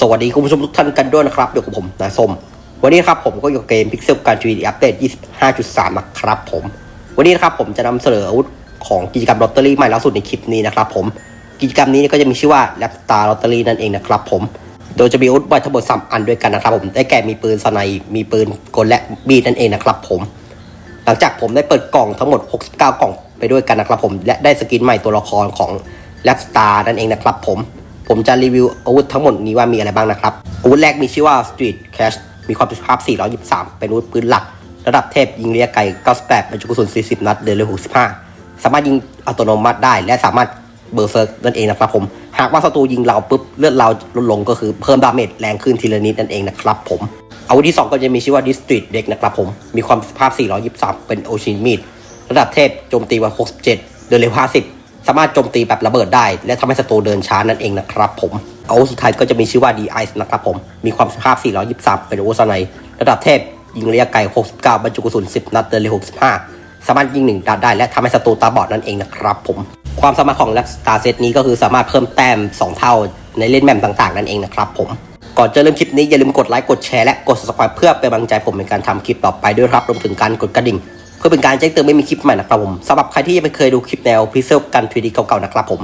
สวัสดีคุณผู้ชมทุกท่านกันด้วยนะครับเดี๋ยวกับผมนายส้ม วันนี้ครับผมก็อยู่เกม Pixel การ 3D อัปเดต 25.3 นะครับผม วันนี้นะครับผมจะนำเสนออาวุธของกิจกรรมลอตเตอรี่ใหม่ล่าสุดในคลิปนี้นะครับผม กิจกรรมนี้ก็จะมีชื่อว่า Lab Star Lottery นั่นเองนะครับผม โดยจะมีอาวุธใบทั้งหมดสามอันด้วยกันนะครับผม ได้แก่มีปืนสไนป์มีปืนกลและบีดนั่นเองนะครับผม หลังจากผมได้เปิดกล่องทั้งหมด 69 กล่องไปด้วยกันนะครับผม และได้สกินใหม่ตัวละครของ l a p Star นั่นเองนะครับผม ผมจะรีวิวอาวุธทั้งหมดนี้ว่ามีอะไรบ้างนะครับ อาวุธแรกมีชื่อว่า Street Cash มีความประสิทธิภาพ 423 เป็นอาวุธปืนหลัก ระดับเทพยิงระยะไกล 98บรรจุกระสุน 40 นัด เดินเร็ว 65 สามารถยิงอัตโนมัติได้ และสามารถเบอร์เซิร์กนั่นเองนะครับผม หากว่าศัตรูยิงเราปุ๊บเลือดเราลดลงก็คือเพิ่มดาเมจแรงขึ้นทีละนิดนั่นเองนะครับผม อาวุธที่ 2 ก็จะมีชื่อว่า District Deck นะครับผม มีความประสิทธิภาพ 423 เป็นโอชินมีด ระดับเทพโจมตีวัน67 เดินเร็ว 50 สามารถโจมตีแบบระเบิดได้ และทำให้ศัตรูเดินช้านั่นเองนะครับผมอาวุธสุดท้ายก็จะมีชื่อว่า D Ice นะครับผม มีความสิทธิภาพ 423 เป็นอาวุธสไนป์ระดับเทพ ยิงระยะไกล 69 บรรจุกระสุน 10 นัดเดินเร็ว65 สามารถยิงหนึ่งนัดได้และทำให้ศัตรูตาบอดนั่นเองนะครับผม ความสามารถของ l a สตาร์เซตนี้ก็คือสามารถเพิ่มแต้ม 2 เท่าในเล่นแมมต่างๆ นั่นเองนะครับผม ก่อนจะเริ่มคลิปนี้อย่าลืมกดไลค์ กดแชร์และกด subscribe เพื่อเป็นกำลังใจผมในการทำคลิปต่อไปด้วยครับ รวมถึงการกดกระดิ่ง เพื่อเป็นการแจ้งเตือนไม่มีคลิปใหม่นะครับผมสำหรับใครที่ยังไม่เคยดูคลิปแนวพิเซลกัน 3D เก่าๆนะครับผม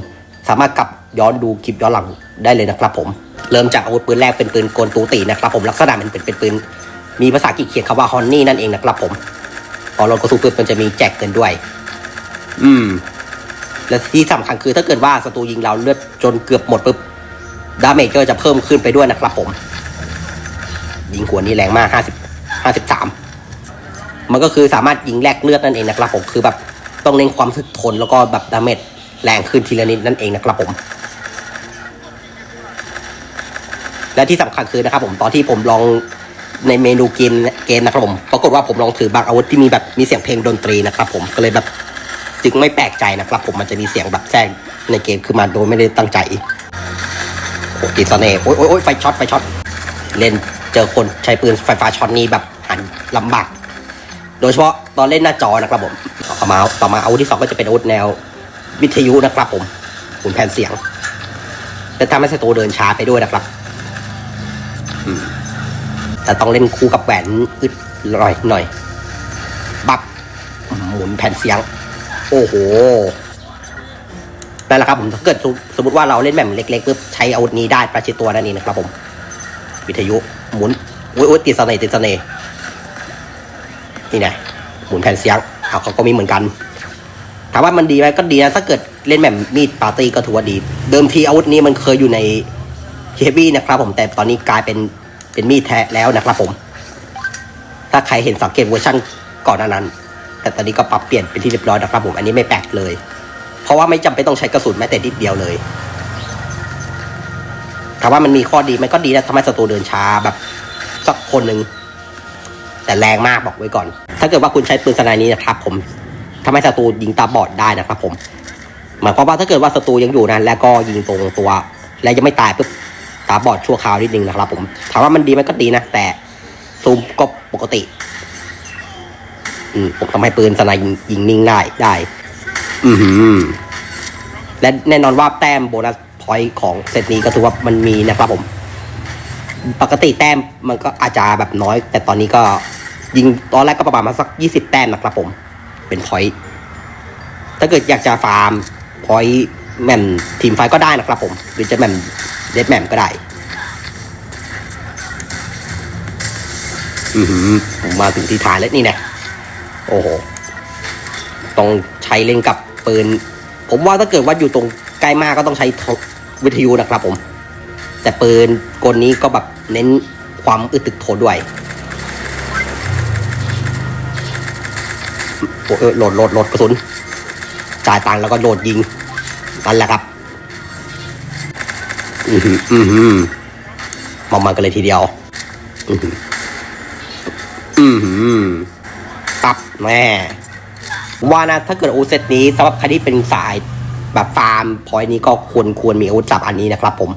สามารถกลับย้อนดูคลิปย้อนหลังได้เลยนะครับผม เริ่มจากอาวุธปืนแรกเป็นปืนกลตูตีนะครับผมลักษณะมันเป็นเป็นปืนมีภาษาอังกฤษเขียนคำว่าฮอนนี่นั่นเองนะครับผมพอเรากระสุนปืนมันจะมีแจกเกินด้วย อืม และที่สำคัญคือถ้าเกิดว่าศัตรูยิงเราเลือดจนเกือบหมดปุ๊บดาเมจก็จะเพิ่มขึ้นไปด้วยนะครับผม ยิงหัวนี้แรงมาก50 53มั มันก็คือสามารถยิงแลกเลือดนั่นเองนะครับผมคือแบบต้องเน้นความถึกทนแล้วก็แบบดาเมจแรงขึ้นทีละนิดนั่นเองนะครับผม และที่สำคัญคือนะครับผมตอนที่ผมลองในเมนูเกมเกมนะครับผมปรากฏว่าผมลองถือบางอาวุธที่มีแบบมีเสียงเพลงดนตรีนะครับผมก็เลยแบบจึงไม่แปลกใจนะครับ ผมมันจะมีเสียงแบบแทรกในเกมขึ้นมาโดยไม่ได้ตั้งใจโอ้ติดเน่โอ้ยโอ้ยโอ้ยไฟช็อตไฟช็อตเล่นเจอคนใช้ปืนไฟฟ้าช็อตนี้แบบหันลำบาก โดยเฉพาะตอนเล่นหน้าจอนะครับผมต่อมาต่อมาอาวุธที่สองก็จะเป็นอาวุธแนววิทยุนะครับผมหมุนแผ่นเสียงจะทำให้ศัตรูเดินช้าไปด้วยนะครับแต่ต้องเล่นคู่กับแหวนอึดหน่อยหน่อย บับหมุนแผ่นเสียง โอ้โหนั่นแหละครับผมถ้าเกิดสมสมมติว่าเราเล่นแบบเล็กๆปุ๊บใช้อาวุธนี้ได้ประชิดตัวนั่นเองนะครับผม วิทยุหมุนเอุ้ยติดเสน่ห์ติดเสน่ห์ นี่ไงหมุนแผ่นเสียงเอาเขาก็มีเหมือนกันถามว่ามันดีไหมก็ดีนะถ้าเกิดเล่นแบบมีดปาร์ตี้ก็ถือว่าดี เดิมทีอาวุธนี้มันเคยอยู่ในเฮฟวี่นะครับผมแต่ตอนนี้กลายเป็นเป็นมีดแท้แล้วนะครับผม ถ้าใครเห็นสังเกตเวอร์ชันก่อนนั้น แต่ตอนนี้ก็ปรับเปลี่ยนเป็นที่เรียบร้อยนะครับผมอันนี้ไม่แปลกเลย เพราะว่าไม่จำเป็นต้องใช้กระสุนแม้แต่นิดเดียวเลยถามว่ามันมีข้อดีมันก็ดีนะทำให้ศัตรูเดินช้าแบบสักคนหนึ่ง แต่แรงมากบอกไว้ก่อน ถ้าเกิดว่าคุณใช้ปืนสไนนี้นะครับ ผมทำให้ศัตรูยิงตาบอดได้นะครับ ผมหมายความว่าถ้าเกิดว่าศัตรูยังอยู่นั้นแล้วก็ยิงตรงตัว และยังไม่ตายปุ๊บตาบอดชั่วคราวนิดนึงนะครับ ผมถามว่ามันดีไหมก็ดีนะแต่ซูมก็ปกติอืมผมทำให้ปืนสไนยิงยิงนิ่งได้ได้ อือหือและแน่นอนว่าแต้มโบนัสพอยต์ของเซตนี้ก็ถือว่ามันมีนะครับผม ปกติแต้มมันก็อาจจะแบบน้อย แต่ตอนนี้ก็ ยิงตอนแรกก็ประมาณมาสักยี่สิบแต้มนะครับผม เป็นพอยต์ถ้าเกิดอยากจะฟาร์มพอยต์แหม่มทีมไฟก็ได้นะครับผม หรือจะแม่มเดดแม่มก็ได้ อือหือผมมาถึงที่ฐานแล้วนี่น่โอ้โห ต้องใช้เล่นกับปืน ผมว่าถ้าเกิดว่าอยู่ตรงใกล้มากก็ต้องใช้วิทยุนะครับผม แต่ปืนกลนี้ก็แบบเน้นความอึดตึกทนด้วย โอ้เออโหลดโหลดโหลดกระสุนจ่ายตังค์แล้วก็โหลดยิงนั่นแหละครับ อือหืออือหือมามากันเลยทีเดียว อือหืออือหือตับแม่ว่านะถ้าเกิดอาวุธเซตนี้สำหรับใครที่เป็นสายแบบฟาร์มพอยนี้ก็ควรควรมีอาวุธจับอันนี้นะครับผม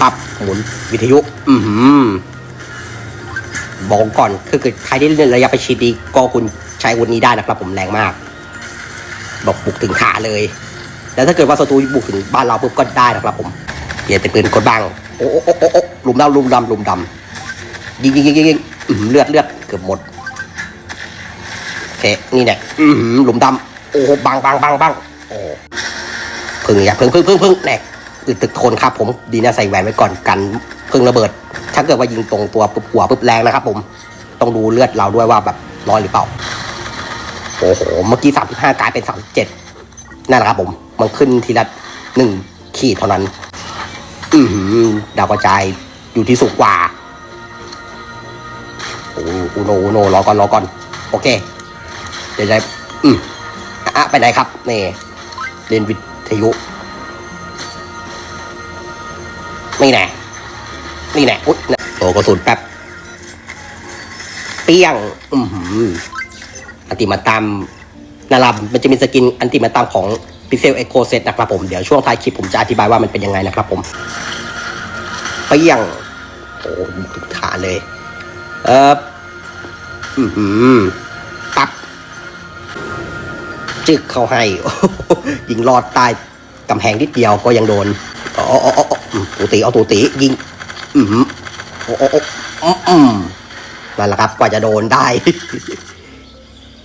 ปับหมุนวิทยุ อือหือ บอกก่อนคือใครที่เล่นระยะประชิดดีก็คุณใช้วุธนี้ได้นะครับ ผมแรงมากบอกบุกถึงขาเลย แล้วถ้าเกิดว่าศัตรูบุกถึงบ้านเราปุ๊บก็ได้นะครับ ผมเปลี่ยนเป็นปืนกดบังโอ้โอ้โอ้โอ้โอ้ลุมดำลุมดำลุมดำยิงยิงยิงยิงยิงเลือดเลือดเกือบหมดโอเคนี่เนี่ยหลุมดำโอ้โหบังบังบังบังโอ้พึ่งอย่าพึ่งพึ่งพึ่งพึ่งแหนก อึดตึกทนครับผมดีนะใส่แหวนไว้ก่อนกันเพึ่งระเบิด ถ้าเกิดว่ายิงตรงตัวปุ๊บหัวปุ๊บแรงนะครับผมต้องดูเลือดเราด้วยว่าแบบร้อยหรือเปล่าโอ้โหเมื่อกี้สามสิบห้ากลายเป็นสามสิบเจ็ดนั่นแหละครับผม มันขึ้นทีละหนึ่งขีดเท่านั้น อือหือดาวกระจายอยู่ที่สูงกว่าโอ้อุโนอุโนรอก่อนรอก่อน โอเค เดี๋ยวจะอืมอะไปไหนครับ นี่เรียนวิทยุ นี่แน่นี่แน่อุ๊ยโอ้กระสุนแป๊บ เปี้ยง อือหืออันติมาตามนารามันจะมีสกินอันติมาตามของ Pixel Echo Set นะครับผม เดี๋ยวช่วงท้ายคลิปผมจะอธิบายว่ามันเป็นยังไงนะครับผม เปี้ยง โอ้ถึงฐานเลย เอออือหือปักจึกเข้าให้ ยิงรอดใต้กำแพงนิดเดียวก็ยังโดน อ๋ออ๋ออ๋อ ตูตีเอาตูตียิง อือหือโอ้โอ้โอ้อืมอืมนั่นแหละครับกว่าจะโดนได้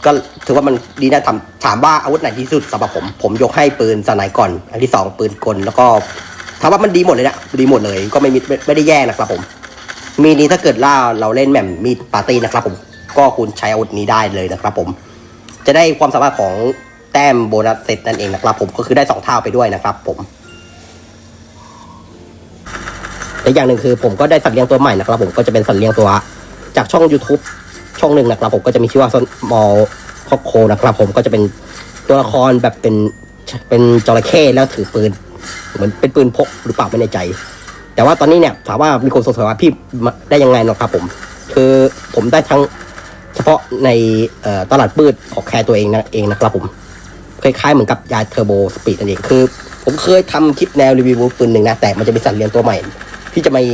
ก็ถือว่ามันดีนะถามถามว่าอาวุธไหนที่สุดสำหรับผม ผมยกให้ปืนสไนก่อน อันที่สองปืนกลแล้วก็ถามว่ามันดีหมดเลยนะดีหมดเลยก็ไม่มีไม่ได้แย่นะครับผม มีนี้ถ้าเกิดล่าเราเล่นแหม่มมีปาร์ตี้นะครับ ผม ก็คุณใช้อาวุธนี้ได้เลยนะครับ ผม จะได้ความสามารถของแต้มโบนัสเซตนั่นเองนะครับ ผมก็คือได้สองเท่าไปด้วยนะครับ ผม และอย่างหนึ่งคือผมก็ได้สัตว์เลี้ยงตัวใหม่นะครับผมก็จะเป็นสัตว์เลี้ยงตัวจากช่อง YouTube ช่องหนึ่งนะครับผมก็จะมีชื่อว่ามอลคอโคนะครับผมก็จะเป็นตัวละครแบบเป็นเป็นจระเข้แล้วถือปืนเหมือนเป็นปืนพกหรือเปล่าไม่แน่ใจ แต่ว่าตอนนี้เนี่ยถามว่ามีคนสงสัยว่าพี่ได้ยังไงเนาะครับผม คือผมได้ทั้งเฉพาะในตลาดปืดของแคร์ตัวเองนะเองนะครับผมคล้ายๆเหมือนกับยาเทอร์โบสปีดนั่นเองคือ ผมเคยทำคลิปแนวรีวิวปืนหนึ่งนะแต่มันจะมีสัตว์เลี้ยงตัวใหม่ ที่จะมี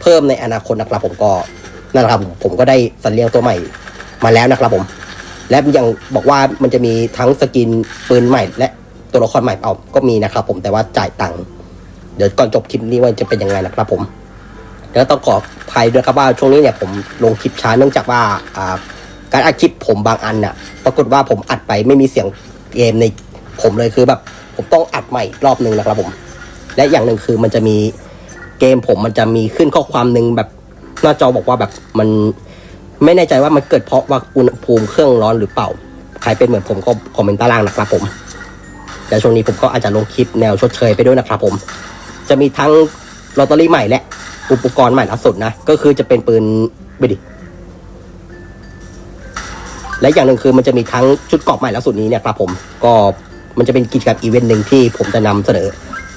เพิ่มในอนาคตนะครับผมก็นั่นแหละครับผมผมก็ได้สัตว์เลี้ยงตัวใหม่มาแล้วนะครับผม และยังบอกว่ามันจะมีทั้งสกินปืนใหม่ และตัวละครใหม่เอาก็มีนะครับผมแต่ว่าจ่ายตังค์เดี๋ยวก่อนจบคลิปนี้ว่าจะเป็นยังไงนะครับผมแล้วต้องขอภัยด้วยครับว่าช่วงนี้เนี่ยผมลงคลิปช้าเนื่องจากว่าการอัดคลิปผมบางอันน่ะ ปรากฏว่าผมอัดไปไม่มีเสียงเกมในผมเลยคือแบบผมต้องอัดใหม่รอบหนึ่งนะครับผม และอย่างหนึ่งคือมันจะมี เกมผมมันจะมีขึ้นข้อความหนึ่งแบบหน้าจอบอกว่าแบบมันไม่แน่ใจว่ามันเกิดเพราะว่าอุณหภูมิเครื่องร้อนหรือเปล่า ใครเป็นเหมือนผมก็คอมเมนต์ใต้ล่างนะครับผมแต่ช่วงนี้ผมก็อาจจะลงคลิปแนวชดเชยไปด้วยนะครับผม จะมีทั้งลอตเตอรี่ใหม่และอุปกรณ์ใหม่ล่าสุดนะ ก็คือจะเป็นปืนไปดิ และอย่างหนึ่งคือมันจะมีทั้งชุดเกรอบใหม่ล่าสุดนี้เนี่ยครับผม ก็มันจะเป็นกิจกรรมอีเวนต์หนึ่งที่ผมจะนำเสนอ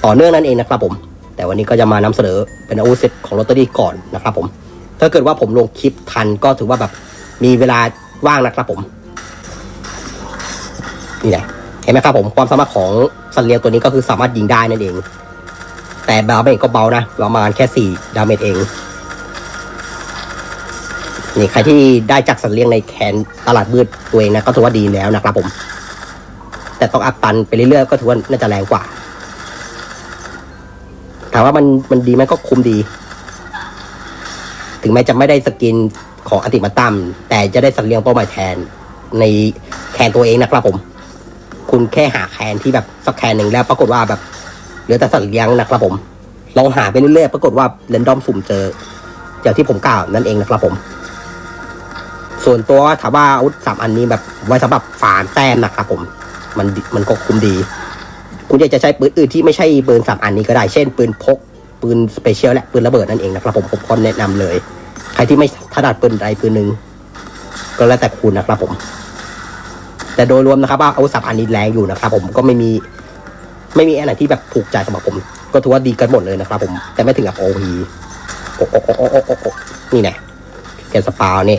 ต่อเนื่องนั่นเองนะครับผม แต่วันนี้ก็จะมานำเสนอเป็นอาวุธเซตของลอตเตอรี่ก่อนนะครับผม ถ้าเกิดว่าผมลงคลิปทันก็ถือว่าแบบมีเวลาว่างนะครับผมนี่แหละเห็นไหมครับผมความสามารถของสัตว์เลียงตัวนี้ก็คือสามารถยิงได้นั่นเอง แต่ดาเมจก็เบานะประมาณแค่สี่ดาเมจเองนี่ใครที่ได้จากสัตว์เลี้ยงในแคนตลาดมืดตัวเองนะก็ถือว่าดีแล้วนะครับผม แต่ต้องอัพตันไปเรื่อยๆก็ถือว่าน่าจะแรงกว่าามว่ามันมันดีไหมก็คุมดี ถึงแม้จะไม่ได้สกินของอติมาตัมแต่จะได้สัตว์เลี้ยงเป้าหมายแทน ในแคนตัวเองนะครับผม คุณแค่หาแคนที่แบบสักแคนหนึ่งแล้ว ปรากฏว่าแบบเหลือแต่สัตว์เลี้ยงนะครับผมลองหาไปเรื่อยๆปรากฏว่าเรนดอมสุ่มเจออย่างที่ผมกล่าวนั่นเองนะครับผม ส่วนตัวถามว่าอาวุธสามอันนี้แบบไว้สำหรับฝานแต้มนะครับผม มันมันก็คุ้มดี คุณอยากจะใช้ปืนอื่นที่ไม่ใช่ปืนสามอันนี้ก็ได้ เช่นปืนพก ปืนสเปเชียลและปืนระเบิดนั่นเองนะครับผมผมก็แนะนำเลย ใครที่ไม่ถนัดปืนใดปืนหนึ่งก็แล้วแต่คุณนะครับผม แต่โดยรวมนะครับว่าอาวุธสามอันนี้แรงอยู่นะครับผมก็ไม่มี ไม่มีอันไหนที่แบบถูกใจสำหรับผม ก็ถือว่าดีกันหมดเลยนะครับผมแต่ไม่ถึงกับโอพีโอ้โอ้โอ้โอ้โอ้นี่แน่แกนสปาวนี่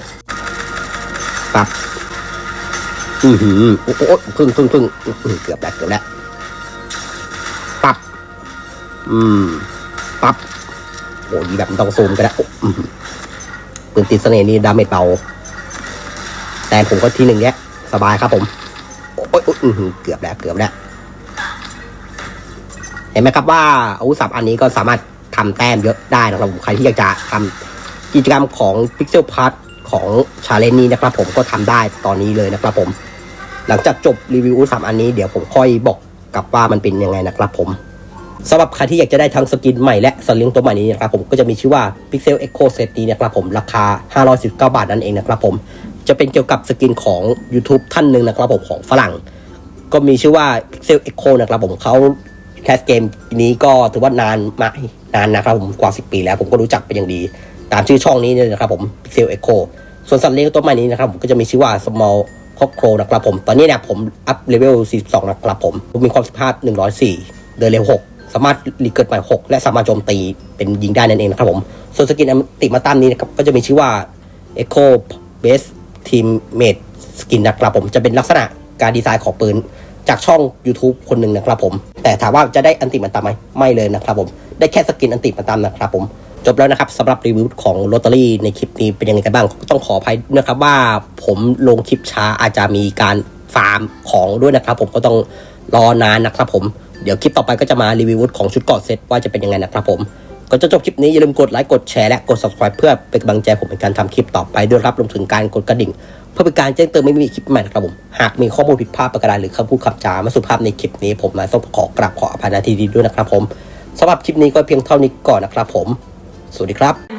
ปั๊บอือหือโอ้โอ้พึ่งพึ่งพึ่งเกือบแล้วเกือบแล้ว อืมปั๊บโอ้ยแบบต้องซูมก็ได้อปืนติดเสน่ห์นี่ดาเมจเบาแต่ผมก็ทีหนึ่งเนี้ยสบายครับผม โอ้ยอือเกือบแล้วเกือบแล้ว เห็นไหมครับว่าอาวุธสับอันนี้ก็สามารถทำแต้มเยอะได้นะครับผมใครที่อยากจะทำกิจกรรมของ Pixel p a s ของชาเลนนี้นะครับผมก็ทำได้ตอนนี้เลยนะครับผม หลังจากจบรีวิวอุสามอันนี้เดี๋ยวผมค่อยบอกกับว่ามันเป็นยังไงนะครับผม สำหรับใครที่อยากจะได้ทั้งสกินใหม่และสัตว์เลี้ยงตัวใหม่นี้นะครับผมก็จะมีชื่อว่า Pixel Echo Set นี้นะครับผมราคา 519 บาทนั่นเองนะครับผมจะเป็นเกี่ยวกับสกินของ YouTube ท่านหนึ่งนะครับผมของฝรั่ง ก็มีชื่อว่า Pixel Echo นะครับผมเขาแคสเกมนี้ก็ถือว่านานมากนานนะครับผมกว่า 10 ปีแล้วผมก็รู้จักเป็นอย่างดี ตามชื่อช่องนี้เลยนะครับผม Pixel Echo ส่วนสัตว์เลี้ยงตัวใหม่นี้นะครับผมก็จะมีชื่อว่า Small c o c k r o นะครับผม ตอนนี้เนี่ยผมอัพเลเวล 42 นะครับผมมีความสามารถ104 เดินเร็ว 6 สามารถรีเกิดใหม่6และสามารถโจมตีเป็นยิงได้นั่นเองนะครับผมส่วนสกินอันติมาตั้มนี้นะครับก็จะมีชื่อว่า Echo Base Teammate Skin นะครับผมจะเป็นลักษณะการดีไซน์ของปืนจากช่อง YouTube คนหนึ่งนะครับผม แต่ถามว่าจะได้อันติมันตามไหมไม่เลยนะครับผม ได้แค่สกินอันติมันตามนะครับผม จบแล้วนะครับสำหรับรีวิวของลอตเตอรี่ในคลิปนี้เป็นยังไงกันบ้าง ต้องขออภัยนะครับว่าผมลงคลิปช้าอาจจะมีการฟาร์มของด้วยนะครับผมก็ต้องรอนานนะครับผม เดี๋ยวคลิปต่อไปก็จะมารีวิววุดของชุดเกราะเซตว่าจะเป็นยังไงนะครับผมก่อนจะจบคลิปนี้อย่าลืมกดไลค์กดแชร์และกด subscribe เพื่อเป็นกำลังใจผมในการทำคลิปต่อไปด้วยรับรวมถึงการกดกระดิ่ง เพื่อเป็นการแจ้งเตือนไม่มีคลิปใหม่นะครับผม หากมีข้อมูลผิดพลาดประการใดหรือคำพูดคำจาไม่สุภาพในคลิปนี้ผมนายส้มขอกราบขออภัยนาทีดีด้วยนะครับผมสำหรับคลิปนี้ก็เพียงเท่านี้ก่อนนะครับผม สวัสดีครับ